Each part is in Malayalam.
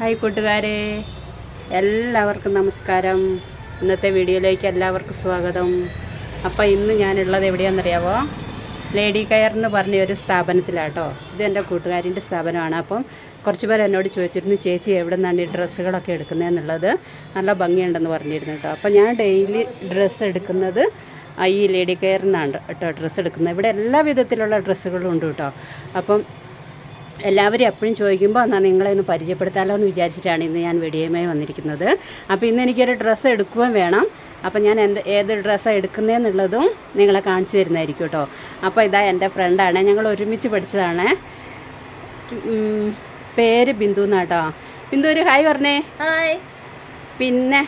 ഹായ് കൂട്ടുകാരെ. എല്ലാവർക്കും നമസ്കാരം. ഇന്നത്തെ വീഡിയോയിലേക്ക് എല്ലാവർക്കും സ്വാഗതം. അപ്പോൾ ഇന്ന് ഞാനുള്ളത് എവിടെയാണെന്നറിയാവോ? ലേഡി കെയർ എന്ന് പറഞ്ഞ ഒരു സ്ഥാപനത്തിലാട്ടോ. ഇത് എന്റെ കൂട്ടുകാരിന്റെ സ്ഥാപനമാണ്. അപ്പം കുറച്ച് പേർ എന്നോട് ചോദിച്ചിരുന്നു ചേച്ചി എവിടെ നിന്നാണ് ഈ ഡ്രസ്സുകളൊക്കെ എടുക്കുന്നതെന്നുള്ളത്? നല്ല ഭംഗിയുണ്ടെന്ന് പറഞ്ഞിരുന്നു കേട്ടോ. അപ്പോൾ ഞാൻ ഡെയിലി ഡ്രസ്സ് എടുക്കുന്നത് ഈ ലേഡി കെയറിനാണ് കേട്ടോ. ഡ്രസ്സ് എടുക്കുന്നത്. ഇവിടെ എല്ലാ വിധത്തിലുള്ള ഡ്രസ്സുകളും ഉണ്ട് കേട്ടോ. അപ്പം എല്ലാവരും എപ്പോഴും ചോദിക്കുമ്പോൾ എന്നാൽ നിങ്ങളെ ഒന്ന് പരിചയപ്പെടുത്താമല്ലോ എന്ന് വിചാരിച്ചിട്ടാണ് ഇന്ന് ഞാൻ വെടിയുമായി വന്നിരിക്കുന്നത്. അപ്പോൾ ഇന്ന് എനിക്കൊരു ഡ്രസ്സ് എടുക്കുകയും വേണം. അപ്പോൾ ഞാൻ എന്ത് ഏത് ഡ്രസ്സാണ് എടുക്കുന്നതെന്നുള്ളതും നിങ്ങളെ കാണിച്ചു തരുന്നതായിരിക്കും കേട്ടോ. അപ്പോൾ ഇതാ എന്റെ ഫ്രണ്ടാണ് ഞങ്ങൾ ഒരുമിച്ച് പഠിച്ചതാണ്. പേര് ബിന്ദു എന്നാട്ടോ ബിന്ദു ഒരു ഹായ് പറഞ്ഞേ. ഹായ്. പിന്നെ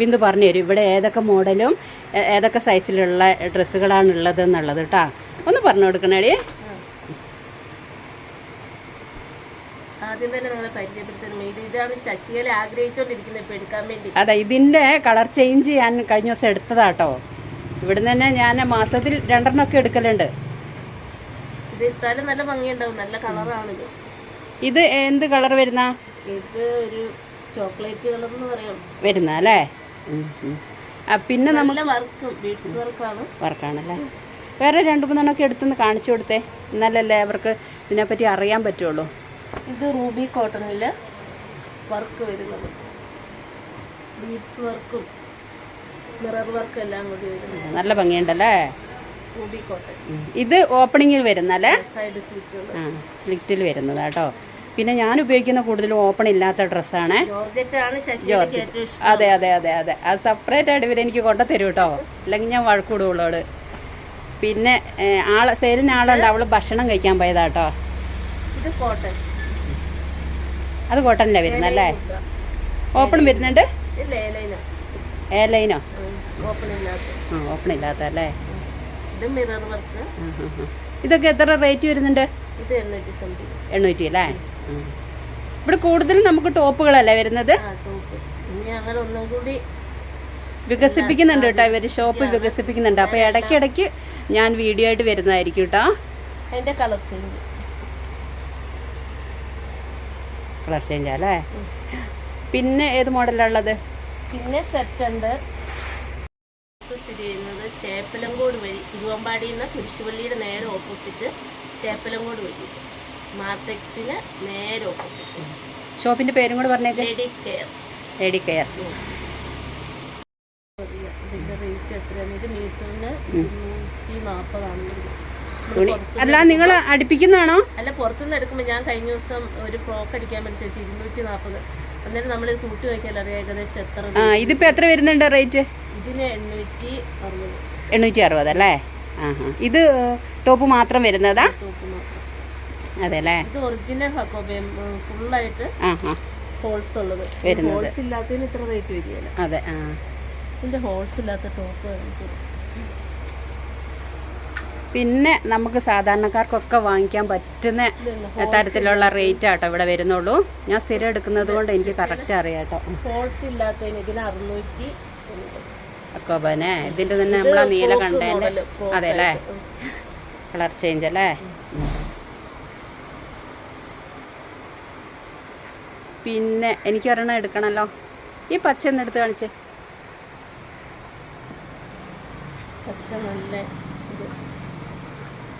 ബിന്ദു പറഞ്ഞു തരും. ഇവിടെ ഏതൊക്കെ മോഡലും ഏതൊക്കെ സൈസിലുള്ള ഡ്രസ്സുകളാണ് ഉള്ളത് എന്നുള്ളത് കേട്ടോ ഒന്ന് പറഞ്ഞു കൊടുക്കണേടി ആദ്യം തന്നെ നിങ്ങളെ പരിചയപ്പെടുത്തുന്നത് വേണ്ടി ഇതാണ് ശശികല ആഗ്രഹിച്ചുകൊണ്ടിരിക്കുന്നത് ഇപ്പൊ എടുക്കാൻ വേണ്ടി. അതെ ഇതിന്റെ കളർ ചേഞ്ച് ഞാൻ കഴിഞ്ഞ ദിവസം എടുത്തതാട്ടോ. ഇവിടുന്ന് തന്നെ ഞാൻ മാസത്തിൽ രണ്ടെണ്ണമൊക്കെ എടുക്കലുണ്ട്. ഇത് ഇട്ടാലും നല്ല ഭംഗിയുണ്ടാവും നല്ല കളറാണ് ഇത്. ഇത് എന്ത് കളർ വരുന്ന? ഇത് ഒരു ചോക്ലേറ്റ് കളർ എന്ന് പറയാം. വരുന്ന അല്ലേ? പിന്നെ നമ്മൾ വർക്കും ബീഡ്സ് വർക്കാണ്. വർക്കാണല്ലേ? വേറെ രണ്ട് മൂന്നെണ്ണമൊക്കെ എടുത്തൊന്ന് കാണിച്ചു കൊടുത്തേ. എന്നാലല്ലേ അവർക്ക് ഇതിനെപ്പറ്റി അറിയാൻ പറ്റുള്ളൂ. ഇത് റൂബി കോട്ടണിൽ വർക്ക് വരുന്നത്. ബീഡ്സ് വർക്കും മിറർ വർക്കും എല്ലാം കൂടി വരുന്നത്. നല്ല ഭംഗിയുണ്ടല്ലേ? Ruby cotton. ഇത് ഓപ്പണിങ്ങിൽ വരുന്നല്ലേ? സൈഡ് സ്ലിറ്റുകൾ ആ സ്ലിറ്റിൽ വരുന്നത് കേട്ടോ. പിന്നെ ഞാൻ ഉപയോഗിക്കുന്ന കൂടുതലും ഓപ്പൺ ഇല്ലാത്ത ഡ്രസ്സാണ് അതെ അതെ അതെ അതെ. അത് സെപ്പറേറ്റ് ആയിട്ട് ഇവരെ എനിക്ക് കൊണ്ടു തരും കേട്ടോ. അല്ലെങ്കിൽ ഞാൻ വഴക്കൂടുള്ളോട് പിന്നെ ആൾ സെയിലിന് ആളുണ്ട്. അവൾ ഭക്ഷണം കഴിക്കാൻ പോയതാട്ടോ ഇത് കോട്ടൺ അത് കോട്ടണിലെ വരുന്നല്ലേ ഓപ്പൺ വരുന്നുണ്ട്? എയർലൈനോ ഓപ്പൺ ഇല്ലാത്ത. ആ ഓപ്പൺ ഇല്ലാത്ത അല്ലേ. ഇതൊക്കെ എത്ര റേറ്റ് വരുന്നുണ്ട്? എണ്ണൂറ്റി അല്ലേ. ഇവിടെ കൂടുതലും നമുക്ക് ടോപ്പുകളല്ലേ വരുന്നത്? വികസിപ്പിക്കുന്നുണ്ട് കേട്ടോ ഇവർ. ഷോപ്പ് വികസിപ്പിക്കുന്നുണ്ട്. അപ്പൊ ഇടയ്ക്കിടയ്ക്ക് ഞാൻ വീഡിയോ ആയിട്ട് വരുന്നതായിരിക്കും കേട്ടോ. അതിന്റെ കളർ ചേഞ്ച് കളർ ചേഞ്ച് അല്ലേ? പിന്നെ ഏത് മോഡലാണ് ഉള്ളത് പിന്നെ സെറ്റ് ഉണ്ട് സ്ഥിതി ചെയ്യുന്നത് ചേപ്പലങ്കോട് വഴി തിരുവമ്പാടിയിൽ നിന്ന് കുരിശുപള്ളിയുടെ നേരെ ഓപ്പോസിറ്റ് ചേപ്പലങ്കോട് വഴി. മാർട്ടെക്സിന് നേരെ ഓപ്പോസിറ്റ്. ഷോപ്പിന്റെ പേരും കൂടെ പറഞ്ഞേക്ക്. ലേഡി കെയർ ലേഡി കെയർ ഇതിന്റെ റേറ്റ് എത്രയാണ്? ഇത് മീറ്ററിന് നൂറ്റി നാൽപ്പതാണ് തുണി അല്ല നിങ്ങൾ അടുപ്പിക്കുന്നതാണോ? അല്ല പുറത്തുനിന്ന് എടുക്കുമ്പോൾ ഞാൻ കഴിഞ്ഞ ദിവസം ഒരു ഫ്രോക്ക് അടിക്കാൻ വേണ്ടി ഇരുന്നൂറ്റി നാൽപ്പത് അന്നേരം നമ്മൾ കൂട്ടി അറിയാം ഏകദേശം എത്ര ആ ഇതിപ്പോൾ എത്ര വരുന്നുണ്ട് റേറ്റ്? ഇതിന് എണ്ണൂറ്റി അറുപത്. എണ്ണൂറ്റി അറുപത് അല്ലേ? ആ ഇത് ടോപ്പ് മാത്രം വരുന്നതാ? അതെ അല്ലേ ഇത് ഒറിജിനൽ ഹക്കോബയം ഫുള്ളായിട്ട് ഹോൾസ് ഉള്ളത്. ഹോൾസ് ഇല്ലാത്തതിന് ഇത്ര റേറ്റ് വരികയില്ല. അതെ ആ. ഇതിന്റെ ഹോൾസ് ഇല്ലാത്ത ടോപ്പ് പിന്നെ നമുക്ക് സാധാരണക്കാർക്കൊക്കെ വാങ്ങിക്കാൻ പറ്റുന്ന തരത്തിലുള്ള റേറ്റ് ആട്ടോ ഇവിടെ വരുന്നുള്ളൂ. ഞാൻ സ്ഥിരം എടുക്കുന്നത് കൊണ്ട് എനിക്ക് കറക്റ്റ് അറിയാട്ടോ കേട്ടോ ഹോൾസ് ഇല്ലാത്തതിന് ഇതിന് അറുന്നൂറ്റി ഉണ്ട്. അക്കോബനെ ഇതിന്റെ തന്നെ നമ്മളാ നീല കണ്ടതിന്റെ അതെ അല്ലേ? കളർ ചേഞ്ച് അല്ലേ? പിന്നെ എനിക്ക് ഒരെണ്ണം എടുക്കണമല്ലോ ഈ പച്ച ഒന്ന് എടുത്ത് കാണിച്ചേ. പച്ച നല്ല ഇത് ഇത് നോക്ക്, പച്ചയുടെ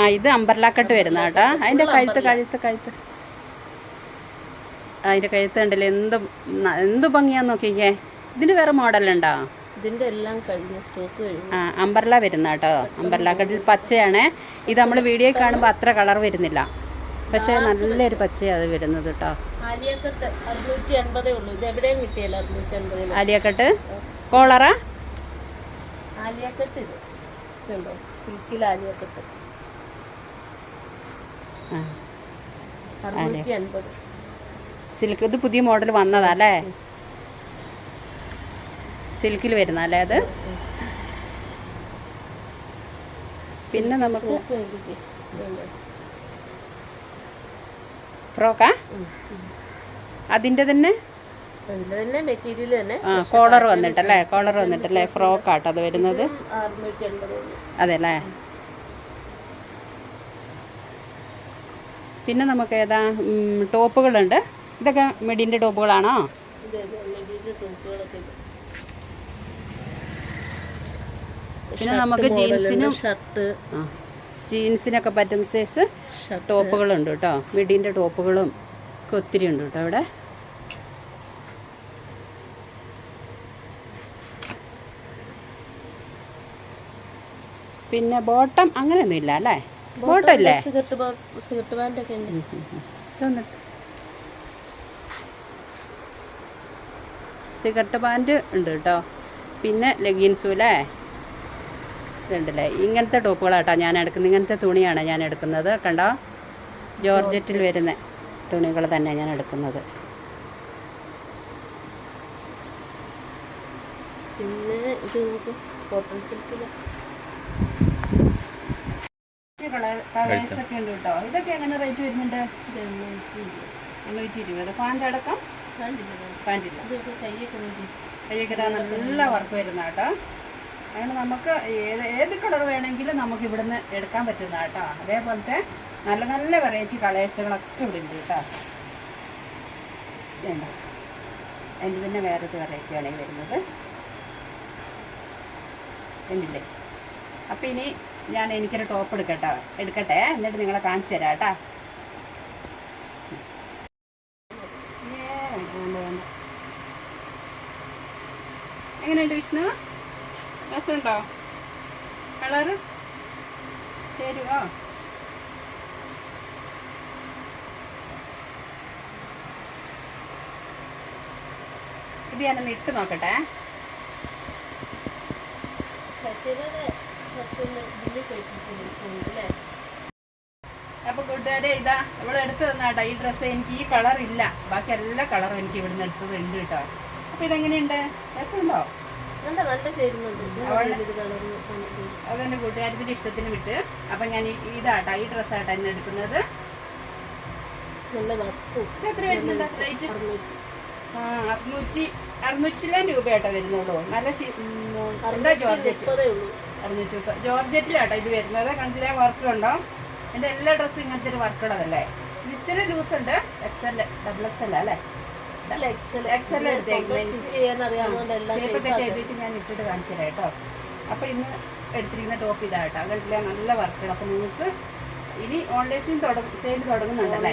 ആ ഇത് അമ്പർലാക്കട്ട് വരുന്ന കേട്ടോ. അതിന്റെ കഴുത്ത് കഴുത്ത് കഴുത്ത്. അതിന്റെ കഴുത്ത് കണ്ടില്ലേ? എന്ത് എന്ത് ഭംഗിയാന്ന് നോക്കിക്കേ. ഇതിന് വേറെ മോഡലുണ്ടോ? ഇതിന്റെ എല്ലാം കഴിഞ്ഞ സ്റ്റോക്ക് ആ അമ്പർല വരുന്ന കേട്ടോ. അമ്പർലാക്കട്ടിൽ കട്ടിൽ പച്ചയാണ്. ഇത് നമ്മൾ വീഡിയോ കാണുമ്പോൾ അത്ര കളർ വരുന്നില്ല. പക്ഷേ നല്ലൊരു പച്ചയാണ് അത് വരുന്നത് കേട്ടോ. ആലിയക്കട്ട് അറുന്നൂറ്റി അൻപതേ ഉള്ളൂ. ഇത് എവിടെയും കിട്ടിയല്ലോ അറുന്നൂറ്റി ആലിയക്കട്ട്? കോളറാ? ആലിയക്കട്ട് ഇത് ഇതുണ്ടോ? സിൽക്കിൽ ആലിയക്കട്ട്. അറുന്നൂറ്റി അൻപത്. സിൽക്ക് ഇത് പുതിയ മോഡൽ വന്നതാ അല്ലേ? സിൽക്കിൽ വരുന്ന അല്ലേ അത്? പിന്നെ നമുക്ക്? ഫ്രോക്കാ. അതിന്റെ തന്നെ ഇതിന്റെ തന്നെ മെറ്റീരിയൽ തന്നെ ആ കോളർ വന്നിട്ടല്ലേ? കോളർ വന്നിട്ടല്ലേ? ഫ്രോക്കാട്ടോ അത് വരുന്നത്? അറുന്നൂറ്റി അൻപതേ അതെ അല്ലേ പിന്നെ നമുക്ക് ഏതാ? ടോപ്പുകളുണ്ട്. ഇതൊക്കെ മിഡിന്റെ ടോപ്പുകളാണോ? പിന്നെ നമുക്ക് ജീൻസിനും ഷർട്ട്. ജീൻസിനൊക്കെ പറ്റുന്ന സൈസ് ടോപ്പുകളുണ്ട് കേട്ടോ. മിഡിന്റെ ടോപ്പുകളും ഒക്കെ ഒത്തിരി ഉണ്ട് കേട്ടോ അവിടെ. പിന്നെ ബോട്ടം അങ്ങനെയൊന്നും ഇല്ല അല്ലേ? ബോട്ടം ഇല്ലേ സിഗരറ്റ് പാന്റൊക്കെ പാന്റ് ഉണ്ട് കേട്ടോ. പിന്നെ ലെഗിൻസും അല്ലേ? ഇതുണ്ടല്ലേ? ഇങ്ങനത്തെ ടോപ്പുകളാട്ടോ ഞാൻ എടുക്കുന്നത്. ഇങ്ങനത്തെ തുണിയാണ് ഞാൻ എടുക്കുന്നത്. കണ്ടോ? ജോർജറ്റിൽ വരുന്ന തുണികൾ തന്നെ ഞാൻ എടുക്കുന്നത്. പിന്നെ ഇത് നമുക്ക് കോട്ടൺ സിൽക്കിൽ കളേഴ്സൊക്കെ ഉണ്ട് കേട്ടോ. ഇതൊക്കെ എങ്ങനെ റേറ്റ് വരുന്നുണ്ട്? എണ്ണൂറ്റി ഇരുപത് പാന്റ് അടക്കം? പാന്റില്ല. നല്ല വർക്ക് വരുന്ന കേട്ടോ. അങ്ങനെ നമുക്ക് ഏത് ഏത് കളർ വേണമെങ്കിലും നമുക്ക് ഇവിടുന്ന് എടുക്കാൻ പറ്റുന്ന കേട്ടോ. അതേപോലത്തെ നല്ല നല്ല വെറൈറ്റി കളേഴ്സുകളൊക്കെ ഇവിടെ ഉണ്ട് കേട്ടോ. അതിന്റെ തന്നെ വേറൊരു വെറൈറ്റിയാണ് വരുന്നത്. കണ്ടില്ലേ? അപ്പം ഇനി ഞാൻ എനിക്കൊരു ടോപ്പ് എടുക്കട്ടെ. എടുക്കട്ടെ? എന്നിട്ട് നിങ്ങളെ കാണിച്ചു തരാം കേട്ടാ. എങ്ങനെയുണ്ട് വിഷ്ണു? രസമുണ്ടോ? കളറ്? ചേരുവോ? ഇത് ഞാനൊന്ന് ഇട്ട് നോക്കട്ടെ. ശശിയുടെ അല്ലേ അപ്പൊ കൂട്ടുകാരെ ഇതാ ഇവൾ എടുത്തു തന്നാട്ടോ. ഈ ഡ്രസ്സ് എനിക്ക് ഈ കളർ ഇല്ല. ബാക്കി എല്ലാ കളറും എനിക്ക് ഇവിടുന്ന് എടുത്തത് ഉണ്ട് കേട്ടോ. അപ്പൊ ഇതെങ്ങനെയുണ്ട്? രസമുണ്ടോ? അത് അവളുടെ- അതെന്റെ കൂട്ടുകാരത്തിന്റെ ഇഷ്ടത്തിന് വിട്ട്. അപ്പൊ ഞാൻ ഡൈ ഈ ഡ്രസ്സാട്ടോ ഇന്ന് എടുക്കുന്നത്. നല്ല വക്കും എത്ര വരുന്നുണ്ട്? റേറ്റ്? അറുന്നൂറ്റി. ആ അറുന്നൂറ്റി രൂപ രൂപയാട്ടോ വരുന്നുള്ളൂ. നല്ല എന്താ ജോർജ്? അറുന്നൂറ്റി മുപ്പത് ജോർജറ്റിലാട്ടോ ഇത് വരുന്നത്. കണ്ടില്ലേ? വർക്ക് ഉണ്ടോ എന്റെ എല്ലാ ഡ്രസ്സും ഇങ്ങനത്തെ ഒരു വർക്കുള്ളതല്ലേ ഇച്ചിരി ലൂസ് ഉണ്ട് എക്സൽ ഡബിൾ അല്ലേ? അല്ല എക്സൽ ഷേപ്പൊക്കെ ചെയ്തിട്ട് ഞാൻ ഇട്ടിട്ട് കാണിച്ചു തരാം കേട്ടോ. അപ്പോൾ ഇന്ന് എടുത്തിരിക്കുന്ന ടോപ്പ് ഇതാട്ടോ കണ്ടില്ലേ നല്ല വർക്കുകൾ. അപ്പൊ നിങ്ങൾക്ക് ഇനി ഓൺലൈൻ സെയിൽ തുടങ്ങും സെയിൽ തുടങ്ങുന്നുണ്ടല്ലേ?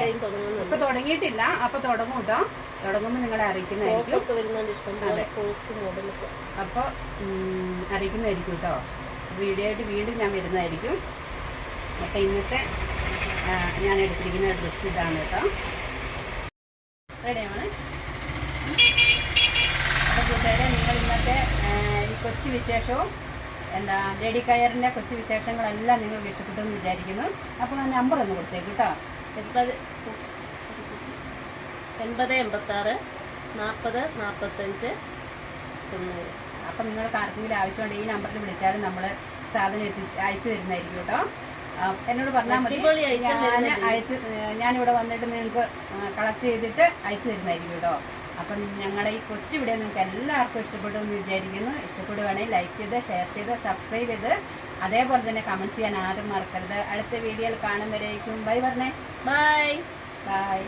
ഇപ്പൊ തുടങ്ങിയിട്ടില്ല. അപ്പൊ തുടങ്ങും കേട്ടോ. തുടങ്ങുമ്പോൾ നിങ്ങളെ അറിയിക്കുന്നതായിരിക്കും. അപ്പൊ അറിയിക്കുന്നതായിരിക്കും കേട്ടോ. വീഡിയോ ആയിട്ട് വീണ്ടും ഞാൻ വരുന്നതായിരിക്കും. അപ്പോൾ ഇന്നത്തെ ഞാൻ എടുത്തിരിക്കുന്ന ഡ്രസ്സ് ഇതാണ് കേട്ടോ. റെഡിയാണ്. അപ്പോൾ കൂട്ടുകാരെ നിങ്ങൾ ഇന്നത്തെ ഈ കൊച്ചു വിശേഷവും എന്താ ലേഡി കയറിന്റെ കൊച്ചു വിശേഷങ്ങളെല്ലാം നിങ്ങൾക്ക് ഇഷ്ടപ്പെട്ടു എന്ന് വിചാരിക്കുന്നു. അപ്പോൾ ഞാൻ നമ്പർ ഒന്ന് കൊടുത്തേക്ക് കേട്ടോ. എൺപത് എൺപത് എൺപത്താറ് നാൽപ്പത് നാൽപ്പത്തഞ്ച് തൊണ്ണൂറ്. അപ്പം നിങ്ങൾക്ക് ആർക്കെങ്കിലും ആവശ്യമുണ്ട് ഈ നമ്പറിൽ വിളിച്ചാലും നമ്മൾ സാധനം എത്തി അയച്ചു തരുന്നതായിരിക്കും കേട്ടോ. എന്നോട് പറഞ്ഞാൽ മതി. ഞാൻ. അയച്ച് ഞാനിവിടെ വന്നിട്ട് നിങ്ങൾക്ക് കളക്ട് ചെയ്തിട്ട് അയച്ചു തരുന്നതായിരിക്കും കേട്ടോ. അപ്പം ഞങ്ങളുടെ ഈ കൊച്ചു വീഡിയോ നിങ്ങൾക്ക് എല്ലാവർക്കും ഇഷ്ടപ്പെട്ടു എന്ന് വിചാരിക്കുന്നു. ഇഷ്ടപ്പെടുവാണെങ്കിൽ ലൈക്ക് ചെയ്ത് ഷെയർ ചെയ്ത് സബ്സ്ക്രൈബ് ചെയ്ത്. അതേപോലെ തന്നെ കമന്റ് ചെയ്യാൻ ആരും മറക്കരുത്. അടുത്ത വീഡിയോയിൽ കാണുമ്പോഴേക്കും ബൈ പറഞ്ഞേ. Bye bye